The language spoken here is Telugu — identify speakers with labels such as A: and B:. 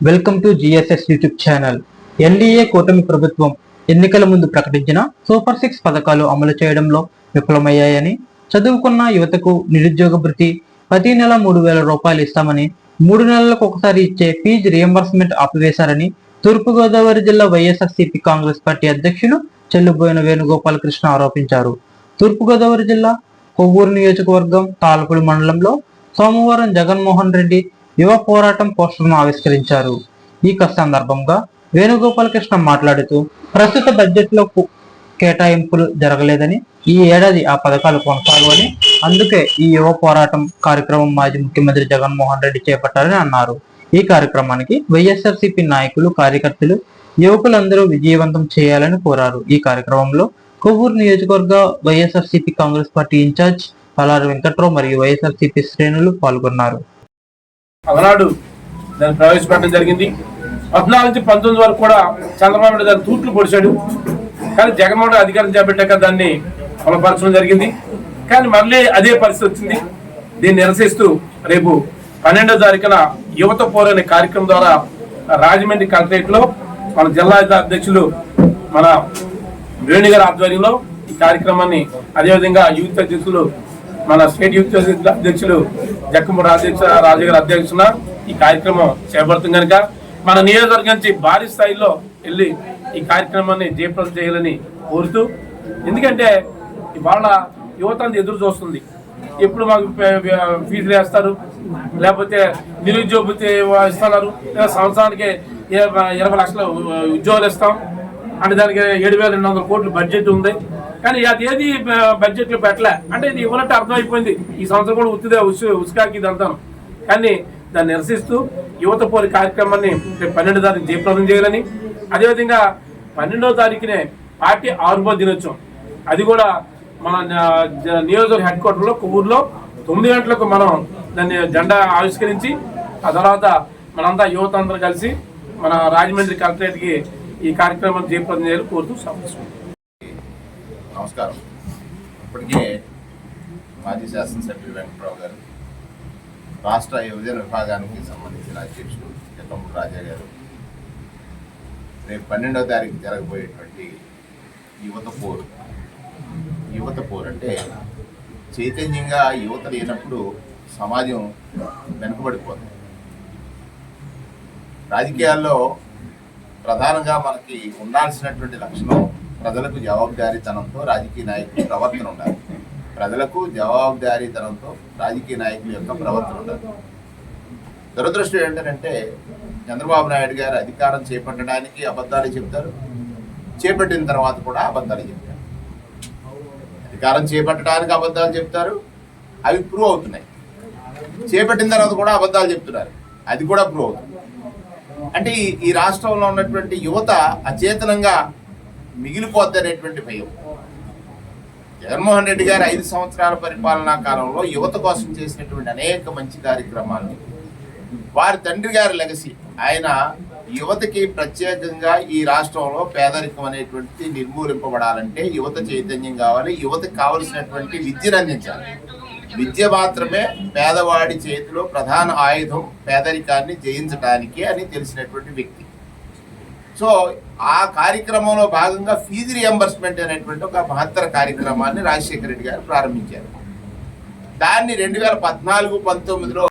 A: Welcome to GSS YouTube channel NDA కూటమి ప్రభుత్వం ఎన్నికల ముందు ప్రకటించిన సూపర్ సిక్స్ పథకాలు అమలు చేయడంలో విఫలమయ్యాయని చదువుకున్న యువతకు నిరుద్యోగ భృతి ప్రతి నెల మూడు వేల రూపాయలు ఇస్తామని మూడు నెలలకు ఒకసారి ఇచ్చే ఫీజు రియంబర్స్మెంట్ ఆపివేశారని తూర్పుగోదావరి జిల్లా వైఎస్ఆర్సీపీ కాంగ్రెస్ పార్టీ అధ్యక్షులు చెల్లుబోయిన వేణుగోపాలకృష్ణ ఆరోపించారు. తూర్పుగోదావరి జిల్లా కొవ్వూరు నియోజకవర్గం తాలపూడి మండలంలో సోమవారం జగన్మోహన్ రెడ్డి యువ పోరాటం పోస్టర్ను ఆవిష్కరించారు. ఈ క- సందర్భంగా వేణుగోపాలకృష్ణ మాట్లాడుతూ ప్రస్తుత బడ్జెట్లో కేటాయింపులు జరగలేదని ఈ ఏడాది ఆ పథకాలు కొనసాగవని అందుకే ఈ యువ పోరాటం కార్యక్రమం మాజీ ముఖ్యమంత్రి జగన్మోహన్ రెడ్డి చేపట్టారని అన్నారు. ఈ కార్యక్రమానికి వైఎస్ఆర్సీపీ నాయకులు కార్యకర్తలు యువకులందరూ విజయవంతం చేయాలని కోరారు. ఈ కార్యక్రమంలో కొవ్వూరు నియోజకవర్గ YSRCP Congress party in-charge Palaru Venkatrao మరియు వైఎస్ఆర్సీపీ శ్రేణులు పాల్గొన్నారు.
B: అలనాడు దాన్ని ప్రవేశపెట్టడం జరిగింది. పద్నాలుగు నుంచి పంతొమ్మిది వరకు కూడా చంద్రబాబు నాయుడు దాన్ని తూట్లు పొడిచాడు. కానీ జగన్మోహన్ రెడ్డి అధికారం చేపట్టాక దాన్ని అమలుపరచడం జరిగింది. కానీ మళ్ళీ అదే పరిస్థితి వచ్చింది. దీన్ని నిరసిస్తూ రేపు పన్నెండో తారీఖున యువత పోరు కార్యక్రమం ద్వారా రాజమండ్రి కలెక్టరేట్లో మన జిల్లా అధ్యక్షులు మన వేణుగారి ఆధ్వర్యంలో ఈ కార్యక్రమాన్ని అదేవిధంగా యూత్ అధ్యక్షులు మన స్టేట్ యూత్ అధ్యక్షులు జక్కమ్మ రాజేక్ష రాజు గారి అధ్యక్షున ఈ కార్యక్రమం చేపడుతుంది కనుక మన నియోజకవర్గం నుంచి భారీ స్థాయిలో వెళ్ళి ఈ కార్యక్రమాన్ని జయప్రదం చేయాలని కోరుతూ ఎందుకంటే ఇవాళ యువత ఎదురు చూస్తుంది. ఎప్పుడు మాకు ఫీజులు వేస్తారు? లేకపోతే నిరుద్యోగ ఇస్తున్నారు? లేదా సంవత్సరానికి ఇరవై ఇరవై లక్షల ఉద్యోగాలు ఇస్తాం. అంటే దానికి ఏడు వేల రెండు వందల కోట్లు బడ్జెట్ ఉంది. కానీ అది ఏది బడ్జెట్లో పెట్టలే. అంటే ఇది ఇవ్వనట్టు అర్థమైపోయింది. ఈ సంవత్సరం కూడా ఉత్తిదే ఉసు ఉసుకాకి ఇదంతా కానీ దాన్ని నిరసిస్తూ యువత పోలి కార్యక్రమాన్ని పన్నెండు పన్నెండో తారీఖు జయప్రదం చేయాలని అదేవిధంగా పన్నెండో తారీఖునే పార్టీ ఆరుబో దినోత్సవం. అది కూడా మన న- నియోజకవర్గ హెడ్ క్వార్టర్లో ఊర్లో తొమ్మిది గంటలకు మనం దాన్ని జెండా ఆవిష్కరించి ఆ తర్వాత మనంతా యువత అందరూ కలిసి మన రాజమండ్రి కలెక్టరేట్కి ఈ కార్యక్రమం జయప్రదం చేయాలని కోరుతూ సమస్య
C: నమస్కారం. ఇప్పటికే మాజీ శాసనసభ్యులు వెంకట్రావు గారు రాష్ట్ర యువజన విభాగానికి సంబంధించిన అధ్యక్షుడు చిత్తమూరు రాజా గారు రేపు పన్నెండవ తారీఖు జరగబోయేటువంటి యువత పోరు. యువత పోరు అంటే చైతన్యంగా యువత లేనప్పుడు సమాజం వెనుకబడిపోతుంది. రాజకీయాల్లో ప్రధానంగా మనకి ఉండాల్సినటువంటి లక్షణం ప్రజలకు జవాబుదారీతనంతో రాజకీయ నాయకుల ప్రవర్తన ఉండాలి. ప్రజలకు జవాబుదారీతనంతో రాజకీయ నాయకుల యొక్క ప్రవర్తన ఉండాలి. దురదృష్టం ఏంటంటే చంద్రబాబు నాయుడు గారు అధికారం చేపట్టడానికి అబద్ధాలు చెప్తారు. చేపట్టిన తర్వాత కూడా అబద్ధాలు చెప్తారు. అధికారం చేపట్టడానికి అబద్ధాలు చెప్తారు. అవి ప్రూవ్ అవుతున్నాయి. చేపట్టిన తర్వాత కూడా అబద్ధాలు చెప్తున్నారు. అది కూడా ప్రూవ్ అవుతుంది. అంటే ఈ ఈ రాష్ట్రంలో ఉన్నటువంటి యువత అచేతనంగా మిగిలిపోద్దనేటువంటి భయం. జగన్మోహన్ రెడ్డి గారు ఐదు సంవత్సరాల పరిపాలనా కాలంలో యువత కోసం చేసినటువంటి అనేక మంచి కార్యక్రమాలు. వారి తండ్రి గారి లెగసీ. ఆయన యువతకి ప్రత్యేకంగా ఈ రాష్ట్రంలో పేదరికం అనేటువంటి నిర్మూలింపబడాలంటే యువత చైతన్యం కావాలి. యువతకు కావలసినటువంటి విద్యను అందించాలి. విద్య మాత్రమే పేదవాడి చేతిలో ప్రధాన ఆయుధం పేదరికాన్ని జయించడానికి అని తెలిసినటువంటి వ్యక్తి. సో ఆ కార్యక్రమంలో భాగంగా ఫీజు రియంబర్స్మెంట్ అనేటువంటి ఒక మహత్తర కార్యక్రమాన్ని రాజశేఖర రెడ్డి గారు ప్రారంభించారు. దాన్ని రెండు వేల పద్నాలుగు పంతొమ్మిదిలో